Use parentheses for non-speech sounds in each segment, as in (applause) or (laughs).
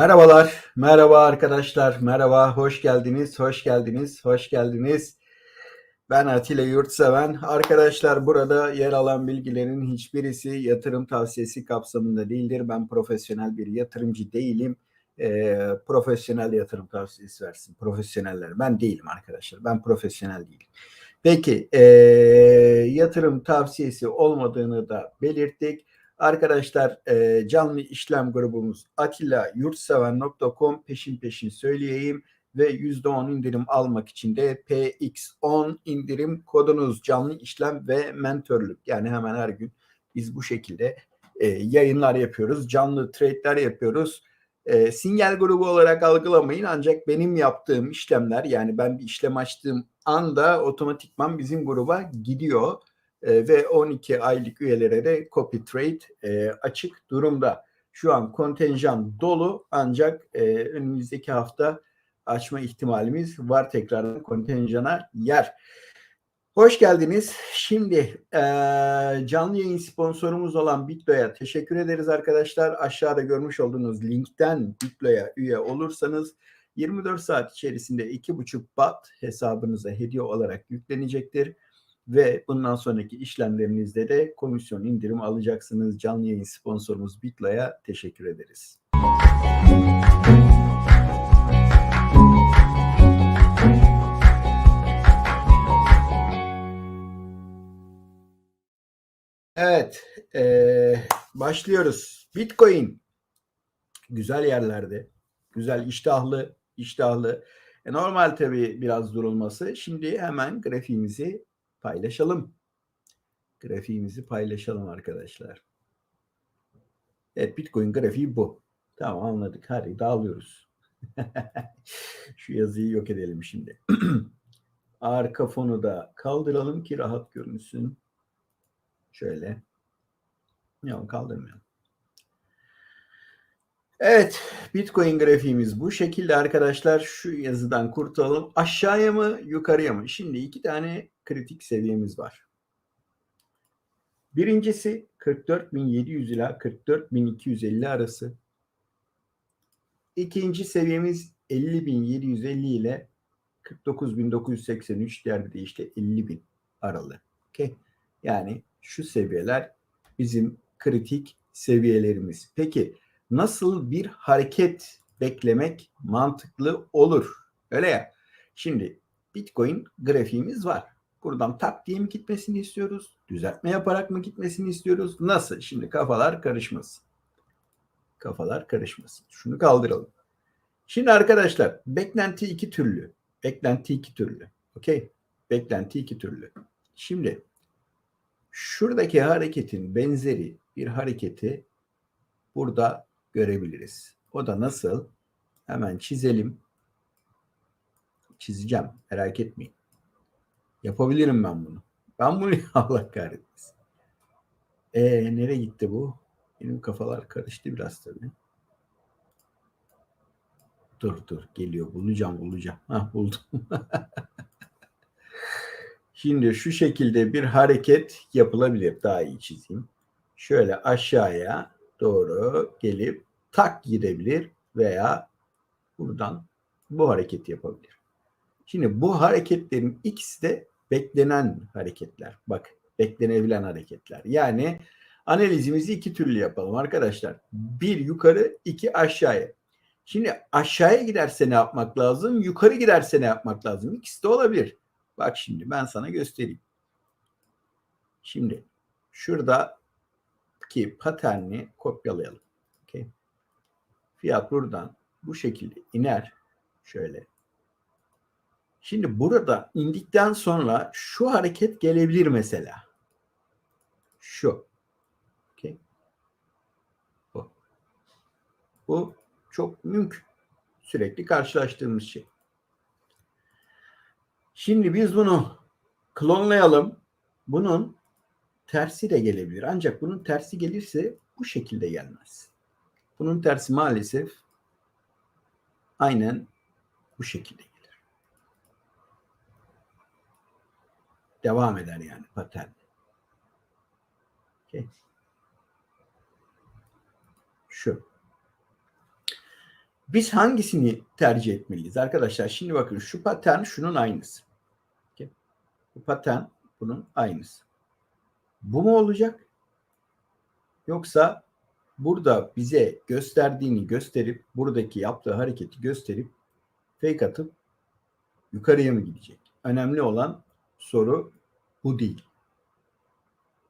Merhabalar, merhaba arkadaşlar, merhaba, hoş geldiniz, hoş geldiniz, hoş geldiniz. Ben Atilla Yurtseven. Arkadaşlar burada yer alan bilgilerin hiçbirisi yatırım tavsiyesi kapsamında değildir. Ben profesyonel bir yatırımcı değilim. Ee, profesyonel yatırım tavsiyesi versin. Profesyoneller. Ben değilim arkadaşlar. Ben profesyonel değilim. Peki e, yatırım tavsiyesi olmadığını da belirttik. Arkadaşlar e, canlı işlem grubumuz atilla'yurtseven.com peşin peşin söyleyeyim ve %10 indirim almak için de PX10 indirim kodunuz canlı işlem ve mentörlük. Yani hemen her gün biz bu şekilde e, yayınlar yapıyoruz. Canlı trade'ler yapıyoruz. E, sinyal grubu olarak algılamayın ancak benim yaptığım işlemler yani ben bir işlem açtığım anda otomatikman bizim gruba gidiyor e, ve 12 aylık üyelere de copy trade e, açık durumda. Şu an kontenjan dolu ancak e, önümüzdeki hafta açma ihtimalimiz var tekrar kontenjana yer. Hoş geldiniz. Şimdi e, canlı yayın sponsorumuz olan Bitlo'ya teşekkür ederiz arkadaşlar. Aşağıda görmüş olduğunuz linkten Bitlo'ya üye olursanız 24 saat içerisinde 2,5 bat hesabınıza hediye olarak yüklenecektir ve bundan sonraki işlemlerinizde de komisyon indirim alacaksınız. Canlı yayın sponsorumuz Bitlo'ya teşekkür ederiz. Evet, e, başlıyoruz. Bitcoin güzel yerlerde, güzel iştahlı, iştahlı. E, normal tabii biraz durulması. Şimdi hemen grafiğimizi paylaşalım. Grafiğimizi paylaşalım arkadaşlar. Evet Bitcoin grafiği bu. Tamam anladık. Hadi dağılıyoruz. (laughs) Şu yazıyı yok edelim şimdi. (clears throat) Arka fonu da kaldıralım ki rahat görünsün. Şöyle. Yok kaldırmayalım. Evet, Bitcoin grafiğimiz bu şekilde arkadaşlar. Şu yazıdan kurtulalım. Aşağıya mı, yukarıya mı? Şimdi iki tane kritik seviyemiz var. Birincisi 44.700 ila 44.250 arası. İkinci seviyemiz 50.750 ile 49.983 yerde de işte 50.000 aralığı. Okay. Yani şu seviyeler bizim kritik seviyelerimiz. Peki nasıl bir hareket beklemek mantıklı olur? Öyle ya. Şimdi Bitcoin grafiğimiz var. Buradan tak diye mi gitmesini istiyoruz? Düzeltme yaparak mı gitmesini istiyoruz? Nasıl? Şimdi kafalar karışmasın. Kafalar karışmasın. Şunu kaldıralım. Şimdi arkadaşlar beklenti iki türlü. Beklenti iki türlü. Okey. Beklenti iki türlü. Şimdi şuradaki hareketin benzeri bir hareketi burada görebiliriz. O da nasıl? Hemen çizelim. Çizeceğim. Merak etmeyin. Yapabilirim ben bunu. Ben bunu (laughs) Allah kahretmesin. E nereye gitti bu? Benim kafalar karıştı biraz tabii. Dur dur geliyor. Bulacağım bulacağım. Hah buldum. (laughs) Şimdi şu şekilde bir hareket yapılabilir. Daha iyi çizeyim. Şöyle aşağıya doğru gelip tak gidebilir veya buradan bu hareketi yapabilir. Şimdi bu hareketlerin ikisi de beklenen hareketler. Bak beklenebilen hareketler. Yani analizimizi iki türlü yapalım arkadaşlar. Bir yukarı, iki aşağıya. Şimdi aşağıya giderse ne yapmak lazım? Yukarı giderse ne yapmak lazım? İkisi de olabilir. Bak şimdi ben sana göstereyim. Şimdi şurada ki paterni kopyalayalım. Okay. Fiyat buradan bu şekilde iner. Şöyle. Şimdi burada indikten sonra şu hareket gelebilir mesela. Şu. Okay. Bu. Bu çok mümkün. Sürekli karşılaştığımız şey. Şimdi biz bunu klonlayalım. Bunun tersi de gelebilir. Ancak bunun tersi gelirse bu şekilde gelmez. Bunun tersi maalesef aynen bu şekilde Devam eder yani patern. Okay. Şu. Biz hangisini tercih etmeliyiz arkadaşlar? Şimdi bakın şu patern şunun aynısı. Bu patern bunun aynısı. Bu mu olacak? Yoksa burada bize gösterdiğini gösterip buradaki yaptığı hareketi gösterip fake atıp yukarıya mı gidecek? Önemli olan soru bu değil.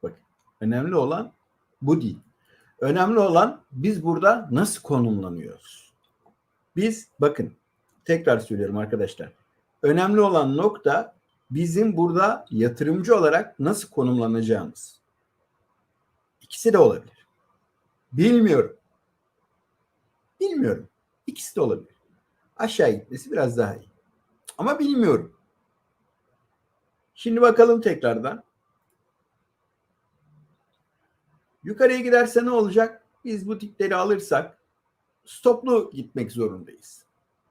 Bakın önemli olan bu değil. Önemli olan biz burada nasıl konumlanıyoruz? Biz bakın tekrar söylüyorum arkadaşlar. Önemli olan nokta bizim burada yatırımcı olarak nasıl konumlanacağımız. İkisi de olabilir. Bilmiyorum. Bilmiyorum. İkisi de olabilir. Aşağı gitmesi biraz daha iyi. Ama bilmiyorum. Şimdi bakalım tekrardan. Yukarıya giderse ne olacak? Biz bu tipleri alırsak stoplu gitmek zorundayız.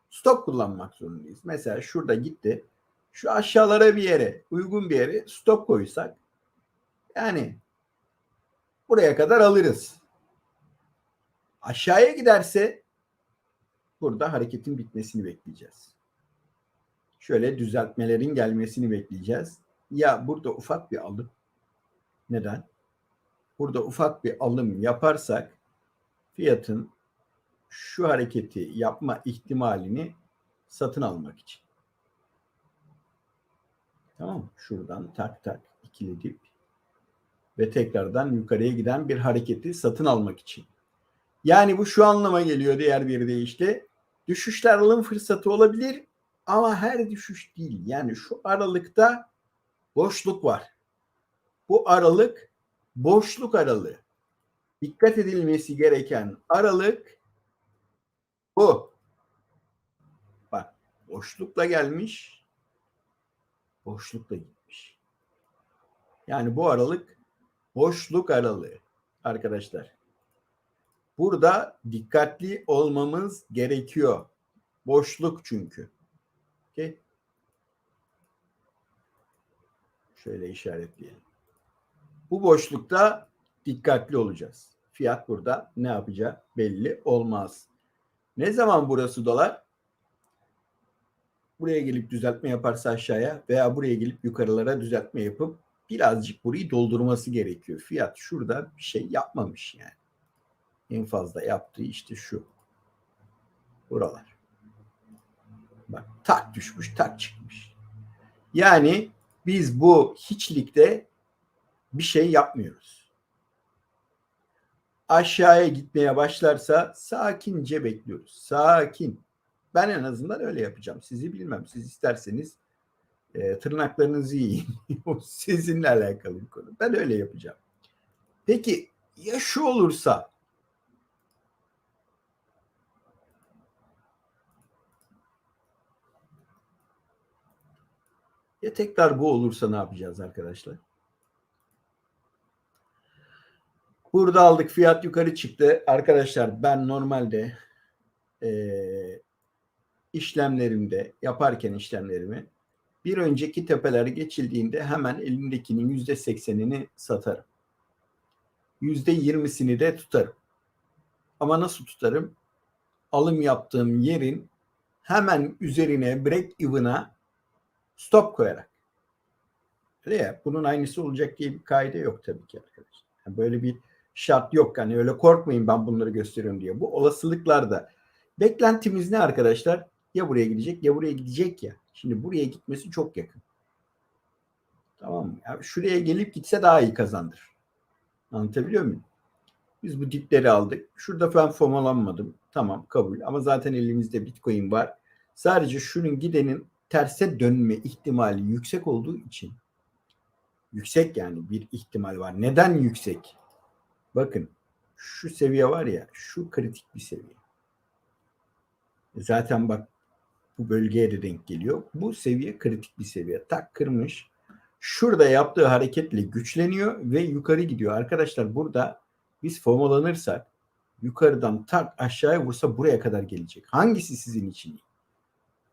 Stop kullanmak zorundayız. Mesela şurada gitti. Şu aşağılara bir yere, uygun bir yere stop koysak yani buraya kadar alırız. Aşağıya giderse burada hareketin bitmesini bekleyeceğiz. Şöyle düzeltmelerin gelmesini bekleyeceğiz. Ya burada ufak bir alım. Neden? Burada ufak bir alım yaparsak fiyatın şu hareketi yapma ihtimalini satın almak için. Tamam? Şuradan tak tak ikili dip ve tekrardan yukarıya giden bir hareketi satın almak için. Yani bu şu anlama geliyor diğer bir deyişle. Düşüşler alım fırsatı olabilir ama her düşüş değil. Yani şu aralıkta boşluk var. Bu aralık boşluk aralığı. Dikkat edilmesi gereken aralık bu. Bak boşlukla gelmiş. Boşlukla gitmiş. Yani bu aralık boşluk aralığı arkadaşlar. Burada dikkatli olmamız gerekiyor. Boşluk çünkü. Okay. Şöyle işaretleyelim. Bu boşlukta dikkatli olacağız. Fiyat burada ne yapacağı belli olmaz. Ne zaman burası dolar? Buraya gelip düzeltme yaparsa aşağıya veya buraya gelip yukarılara düzeltme yapıp birazcık burayı doldurması gerekiyor. Fiyat şurada bir şey yapmamış yani. En fazla yaptığı işte şu. Buralar. Bak tak düşmüş tak çıkmış. Yani biz bu hiçlikte bir şey yapmıyoruz. Aşağıya gitmeye başlarsa sakince bekliyoruz. Sakin. Ben en azından öyle yapacağım. Sizi bilmem. Siz isterseniz e, tırnaklarınızı yiyin. o (laughs) sizinle alakalı bir konu. Ben öyle yapacağım. Peki ya şu olursa Ya tekrar bu olursa ne yapacağız arkadaşlar? Burada aldık fiyat yukarı çıktı. Arkadaşlar ben normalde e, işlemlerimde yaparken işlemlerimi bir önceki tepeleri geçildiğinde hemen elimdekinin yüzde seksenini satarım. Yüzde yirmisini de tutarım. Ama nasıl tutarım? Alım yaptığım yerin hemen üzerine break even'a stop koyarak. Öyle ya bunun aynısı olacak diye bir kaide yok tabii ki arkadaşlar. Yani böyle bir şart yok. Hani öyle korkmayın ben bunları gösteriyorum diye. Bu olasılıklarda beklentimiz ne arkadaşlar? Ya buraya gidecek ya buraya gidecek ya. Şimdi buraya gitmesi çok yakın. Tamam mı? Yani şuraya gelip gitse daha iyi kazandır. Anlatabiliyor muyum? Biz bu dipleri aldık. Şurada ben fomalanmadım. Tamam kabul. Ama zaten elimizde bitcoin var. Sadece şunun gidenin terse dönme ihtimali yüksek olduğu için yüksek yani bir ihtimal var. Neden yüksek? Bakın şu seviye var ya şu kritik bir seviye. Zaten bak bu bölgeye de denk geliyor. Bu seviye kritik bir seviye. Tak kırmış. Şurada yaptığı hareketle güçleniyor ve yukarı gidiyor. Arkadaşlar burada biz formalanırsak yukarıdan tak aşağıya vursa buraya kadar gelecek. Hangisi sizin için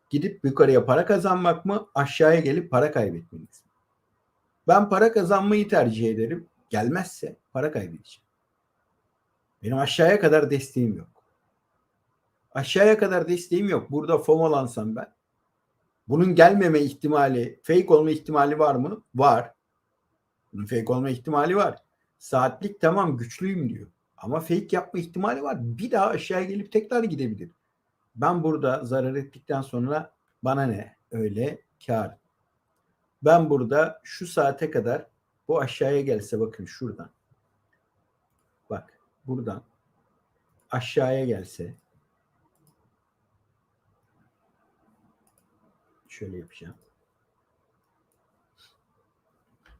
Gidip yukarıya para kazanmak mı? Aşağıya gelip para kaybetmeniz mi? Ben para kazanmayı tercih ederim. Gelmezse para kaybedeceğim. Benim aşağıya kadar desteğim yok. Aşağıya kadar desteğim yok. Burada FOMO'lansam ben. Bunun gelmeme ihtimali, fake olma ihtimali var mı? Var. Bunun fake olma ihtimali var. Saatlik tamam güçlüyüm diyor. Ama fake yapma ihtimali var. Bir daha aşağıya gelip tekrar gidebilir. Ben burada zarar ettikten sonra bana ne? Öyle kar. Ben burada şu saate kadar bu aşağıya gelse bakın şuradan. Bak buradan aşağıya gelse şöyle yapacağım.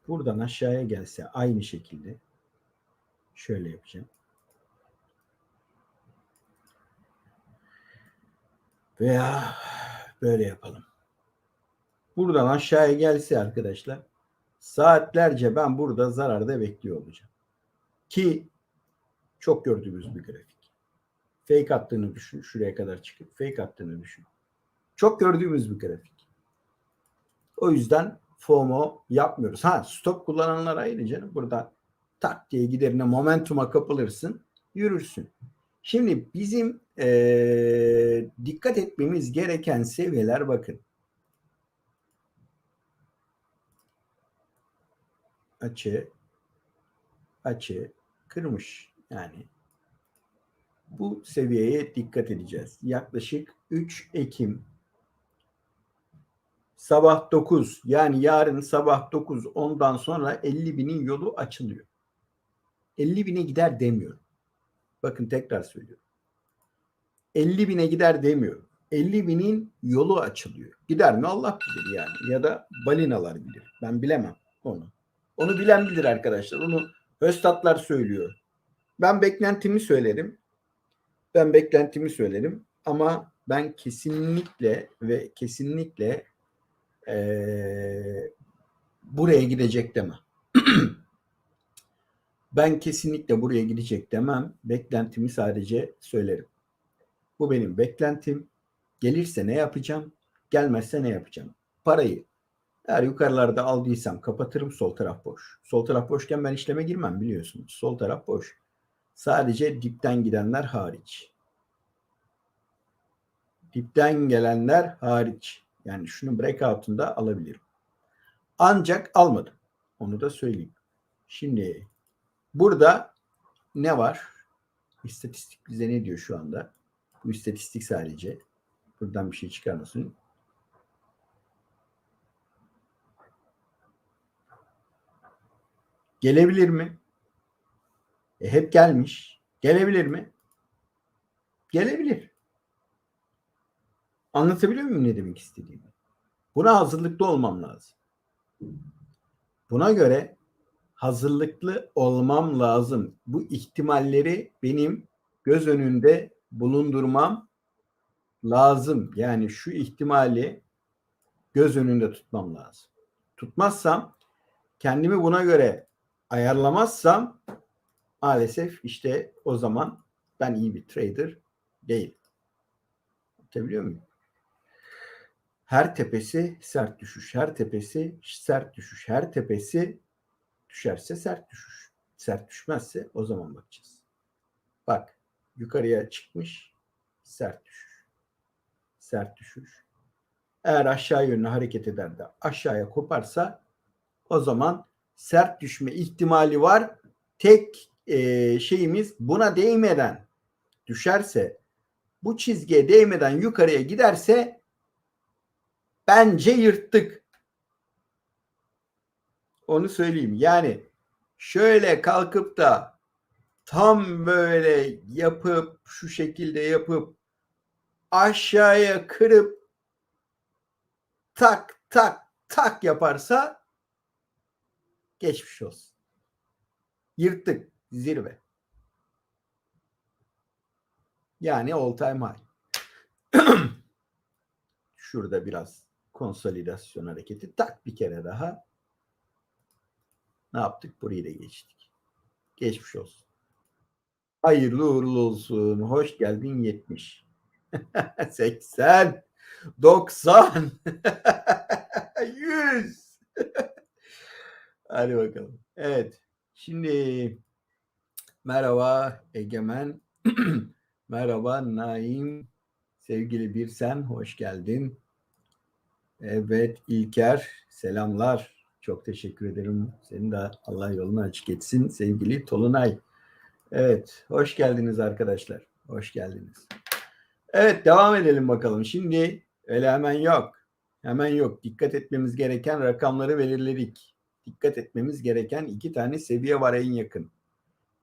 Buradan aşağıya gelse aynı şekilde şöyle yapacağım. Veya böyle yapalım. Buradan aşağıya gelse arkadaşlar saatlerce ben burada zararda bekliyor olacağım. Ki çok gördüğümüz bir grafik. Fake attığını düşün. Şuraya kadar çıkıp fake attığını düşün. Çok gördüğümüz bir grafik. O yüzden FOMO yapmıyoruz. Ha stop kullananlar ayrı canım. Burada tak diye giderine momentuma kapılırsın. Yürürsün. Şimdi bizim ee, dikkat etmemiz gereken seviyeler bakın. Açı açı kırmış. Yani bu seviyeye dikkat edeceğiz. Yaklaşık 3 Ekim sabah 9 yani yarın sabah 9 ondan sonra 50 binin yolu açılıyor. 50 bine gider demiyorum. Bakın tekrar söylüyorum. 50 bine gider demiyorum. 50 binin yolu açılıyor. Gider mi Allah bilir yani. Ya da balinalar bilir. Ben bilemem onu. Onu bilen bilir arkadaşlar. Onu Höstatlar söylüyor. Ben beklentimi söylerim. Ben beklentimi söylerim. Ama ben kesinlikle ve kesinlikle ee, buraya gidecek demem. (clears throat) ben kesinlikle buraya gidecek demem. Beklentimi sadece söylerim. Bu benim beklentim. Gelirse ne yapacağım? Gelmezse ne yapacağım? Parayı eğer yukarılarda aldıysam kapatırım sol taraf boş. Sol taraf boşken ben işleme girmem biliyorsunuz. Sol taraf boş. Sadece dipten gidenler hariç. Dipten gelenler hariç. Yani şunu breakout'unda alabilirim. Ancak almadım. Onu da söyleyeyim. Şimdi burada ne var? İstatistik bize ne diyor şu anda? Bu istatistik sadece. Buradan bir şey çıkarmasın. Gelebilir mi? E, hep gelmiş. Gelebilir mi? Gelebilir. Anlatabiliyor muyum ne demek istediğimi? Buna hazırlıklı olmam lazım. Buna göre hazırlıklı olmam lazım. Bu ihtimalleri benim göz önünde bulundurmam lazım. Yani şu ihtimali göz önünde tutmam lazım. Tutmazsam kendimi buna göre ayarlamazsam maalesef işte o zaman ben iyi bir trader değilim. Anlatabiliyor muyum? Her tepesi sert düşüş, her tepesi sert düşüş, her tepesi düşerse sert düşüş. Sert düşmezse o zaman bakacağız. Bak yukarıya çıkmış sert düşüş. Sert düşüş. Eğer aşağı yönlü hareket eder de aşağıya koparsa o zaman sert düşme ihtimali var. Tek e, şeyimiz buna değmeden düşerse bu çizgiye değmeden yukarıya giderse bence yırttık. Onu söyleyeyim. Yani şöyle kalkıp da tam böyle yapıp şu şekilde yapıp aşağıya kırıp tak tak tak yaparsa geçmiş olsun. Yırttık zirve. Yani all time high. (clears throat) Şurada biraz konsolidasyon hareketi tak bir kere daha. Ne yaptık? Burayı da geçtik. Geçmiş olsun. Hayırlı uğurlu olsun. Hoş geldin 70. 80 90 100 Hadi bakalım. Evet. Şimdi merhaba Egemen. (clears throat) merhaba Naim. Sevgili bir sen hoş geldin. Evet İlker selamlar. Çok teşekkür ederim. Senin de Allah yolunu açık etsin. Sevgili Tolunay. Evet hoş geldiniz arkadaşlar. Hoş geldiniz. Evet devam edelim bakalım. Şimdi öyle hemen yok. Hemen yok. Dikkat etmemiz gereken rakamları belirledik. Dikkat etmemiz gereken iki tane seviye var en yakın.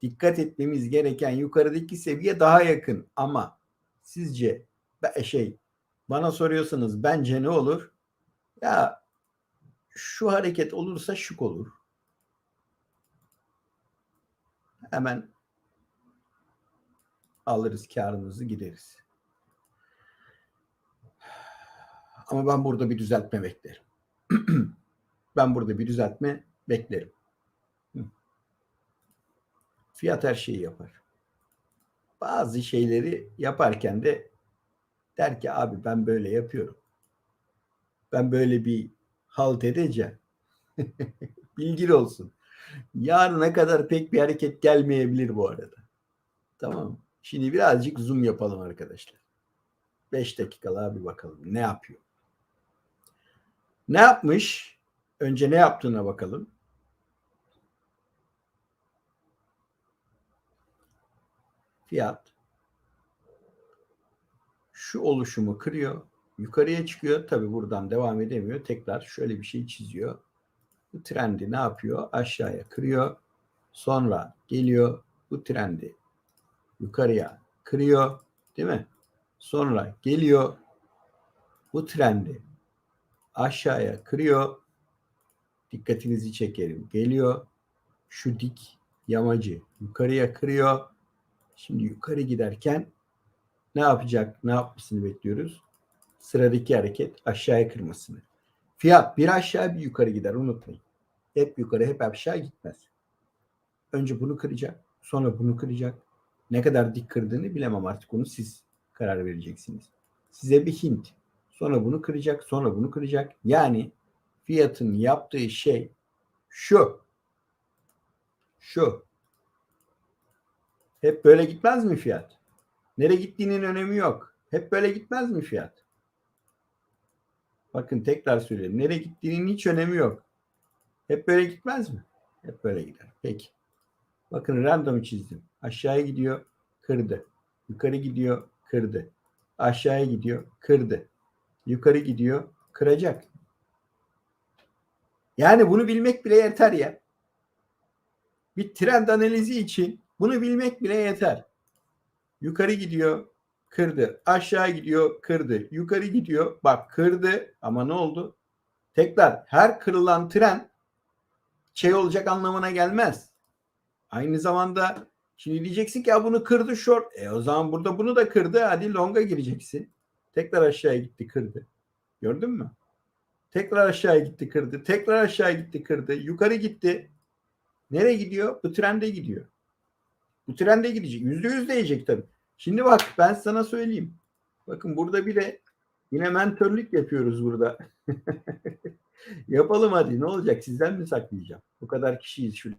Dikkat etmemiz gereken yukarıdaki seviye daha yakın ama sizce şey bana soruyorsanız bence ne olur? Ya şu hareket olursa şık olur. Hemen alırız karımızı gideriz. Ama ben burada bir düzeltme beklerim. (clears throat) ben burada bir düzeltme beklerim. Fiyat her şeyi yapar. Bazı şeyleri yaparken de der ki abi ben böyle yapıyorum. Ben böyle bir halt edeceğim. (laughs) Bilgili olsun. Yarına kadar pek bir hareket gelmeyebilir bu arada. Tamam Şimdi birazcık zoom yapalım arkadaşlar. 5 dakikalığa bir bakalım. Ne yapıyor? Ne yapmış? Önce ne yaptığına bakalım. Fiyat şu oluşumu kırıyor. Yukarıya çıkıyor. Tabi buradan devam edemiyor. Tekrar şöyle bir şey çiziyor. Bu trendi ne yapıyor? Aşağıya kırıyor. Sonra geliyor bu trendi yukarıya kırıyor. Değil mi? Sonra geliyor bu trendi aşağıya kırıyor. Dikkatinizi çekerim. Geliyor şu dik yamacı yukarıya kırıyor. Şimdi yukarı giderken ne yapacak? Ne yapmasını bekliyoruz? Sıradaki hareket aşağıya kırmasını. Fiyat bir aşağı bir yukarı gider unutmayın. Hep yukarı hep aşağı gitmez. Önce bunu kıracak. Sonra bunu kıracak. Ne kadar dik kırdığını bilemem artık onu siz karar vereceksiniz. Size bir hint. Sonra bunu kıracak, sonra bunu kıracak. Yani fiyatın yaptığı şey şu. Şu. Hep böyle gitmez mi fiyat? Nereye gittiğinin önemi yok. Hep böyle gitmez mi fiyat? Bakın tekrar söyleyeyim. Nereye gittiğinin hiç önemi yok. Hep böyle gitmez mi? Hep böyle gider. Peki. Bakın random çizdim. Aşağıya gidiyor, kırdı. Yukarı gidiyor, kırdı. Aşağıya gidiyor, kırdı. Yukarı gidiyor, kıracak. Yani bunu bilmek bile yeter ya. Bir trend analizi için bunu bilmek bile yeter. Yukarı gidiyor, kırdı. Aşağı gidiyor, kırdı. Yukarı gidiyor, bak kırdı ama ne oldu? Tekrar her kırılan tren şey olacak anlamına gelmez. Aynı zamanda şimdi diyeceksin ki ya bunu kırdı short. E o zaman burada bunu da kırdı. Hadi long'a gireceksin. Tekrar aşağıya gitti kırdı. Gördün mü? Tekrar aşağıya gitti kırdı. Tekrar aşağı gitti kırdı. Yukarı gitti. Nereye gidiyor? Bu trende gidiyor. Bu trende gidecek. Yüzde yüz değecek tabii. Şimdi bak ben sana söyleyeyim. Bakın burada bir de yine mentörlük yapıyoruz burada. (laughs) Yapalım hadi ne olacak sizden mi saklayacağım? Bu kadar kişiyiz şu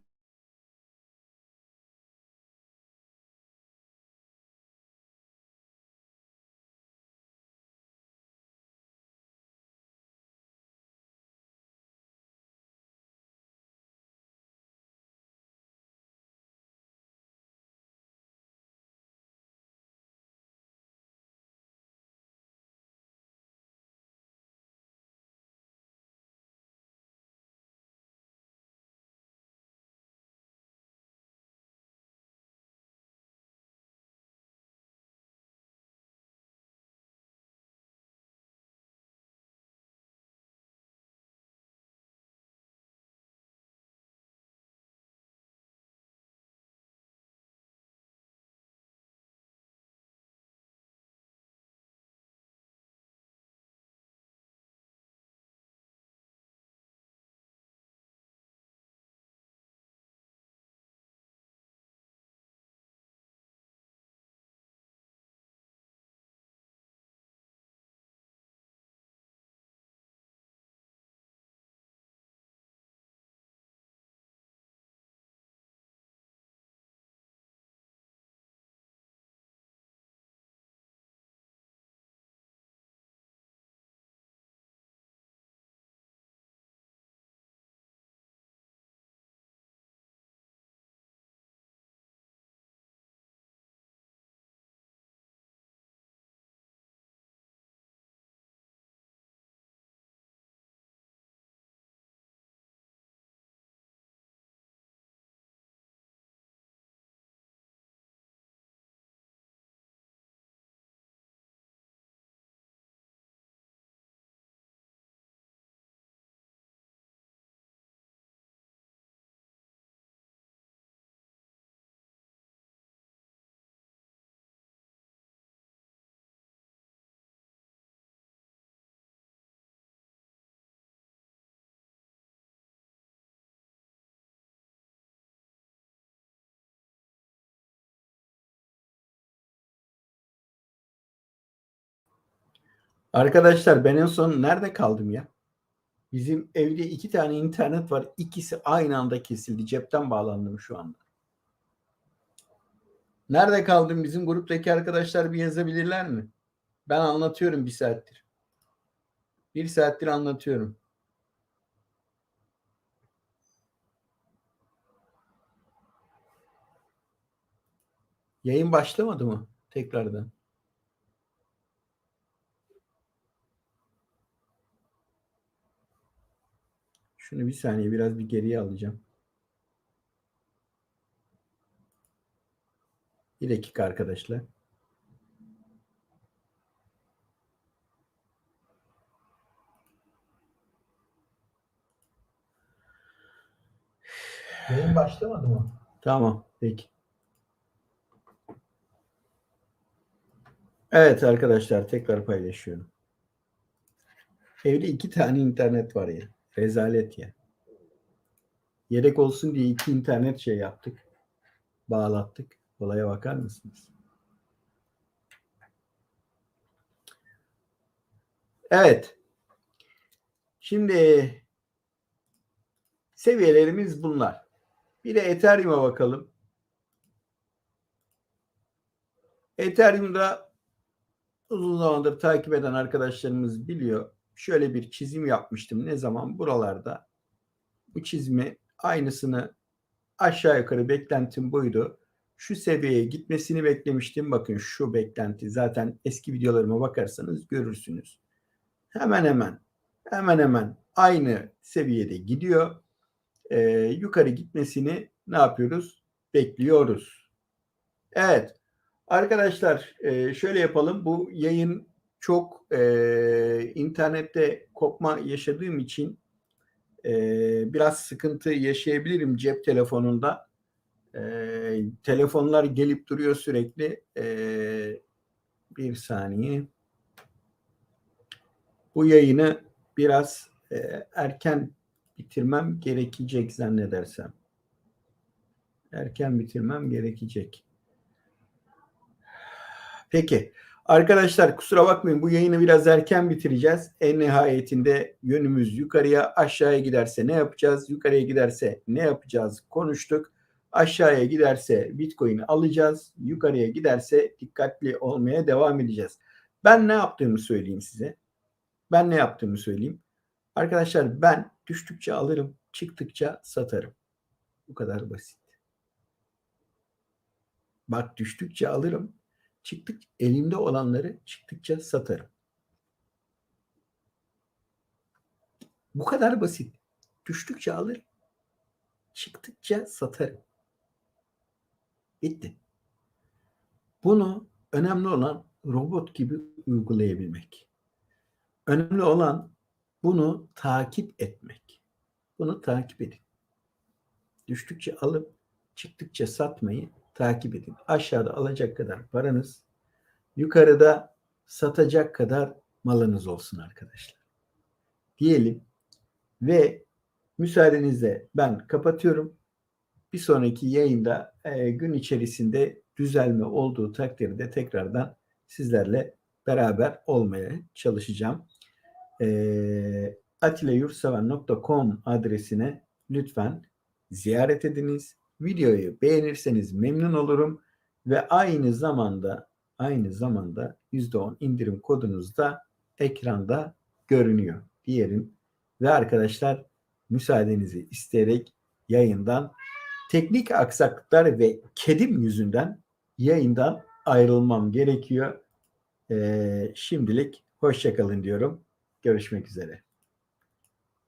Arkadaşlar ben en son nerede kaldım ya? Bizim evde iki tane internet var. İkisi aynı anda kesildi. Cepten bağlandım şu anda. Nerede kaldım? Bizim gruptaki arkadaşlar bir yazabilirler mi? Ben anlatıyorum bir saattir. Bir saattir anlatıyorum. Yayın başlamadı mı tekrardan? Şunu bir saniye biraz bir geriye alacağım. Bir dakika arkadaşlar. Yayın başlamadı mı? Tamam, peki. Evet arkadaşlar tekrar paylaşıyorum. Evde iki tane internet var ya. Rezalet ya. Yedek olsun diye iki internet şey yaptık. Bağlattık. Olaya bakar mısınız? Evet. Şimdi seviyelerimiz bunlar. Bir de Ethereum'a bakalım. Ethereum'da uzun zamandır takip eden arkadaşlarımız biliyor. Şöyle bir çizim yapmıştım. Ne zaman? Buralarda. Bu çizimi aynısını aşağı yukarı beklentim buydu. Şu seviyeye gitmesini beklemiştim. Bakın şu beklenti zaten eski videolarıma bakarsanız görürsünüz. Hemen hemen hemen hemen aynı seviyede gidiyor. Ee, yukarı gitmesini ne yapıyoruz? Bekliyoruz. Evet. Arkadaşlar e, şöyle yapalım. Bu yayın çok e, internette kopma yaşadığım için e, biraz sıkıntı yaşayabilirim cep telefonunda. E, telefonlar gelip duruyor sürekli. E, bir saniye. Bu yayını biraz e, erken bitirmem gerekecek zannedersem. Erken bitirmem gerekecek. Peki. Arkadaşlar kusura bakmayın bu yayını biraz erken bitireceğiz. En nihayetinde yönümüz yukarıya aşağıya giderse ne yapacağız? Yukarıya giderse ne yapacağız? Konuştuk. Aşağıya giderse Bitcoin'i alacağız. Yukarıya giderse dikkatli olmaya devam edeceğiz. Ben ne yaptığımı söyleyeyim size. Ben ne yaptığımı söyleyeyim. Arkadaşlar ben düştükçe alırım, çıktıkça satarım. Bu kadar basit. Bak düştükçe alırım, çıktık elimde olanları çıktıkça satarım. Bu kadar basit. Düştükçe alırım, çıktıkça satarım. Bitti. Bunu önemli olan robot gibi uygulayabilmek. Önemli olan bunu takip etmek. Bunu takip edin. Düştükçe alıp çıktıkça satmayı takip edin. Aşağıda alacak kadar paranız, yukarıda satacak kadar malınız olsun arkadaşlar. Diyelim ve müsaadenizle ben kapatıyorum. Bir sonraki yayında e, gün içerisinde düzelme olduğu takdirde tekrardan sizlerle beraber olmaya çalışacağım. E, adresine lütfen ziyaret ediniz. Videoyu beğenirseniz memnun olurum ve aynı zamanda aynı zamanda %10 indirim kodunuz da ekranda görünüyor diyelim. Ve arkadaşlar müsaadenizi isteyerek yayından teknik aksaklıklar ve kedim yüzünden yayından ayrılmam gerekiyor. Ee, şimdilik hoşçakalın diyorum. Görüşmek üzere.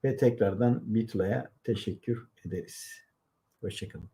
Ve tekrardan Bitla'ya teşekkür ederiz. Hoşçakalın.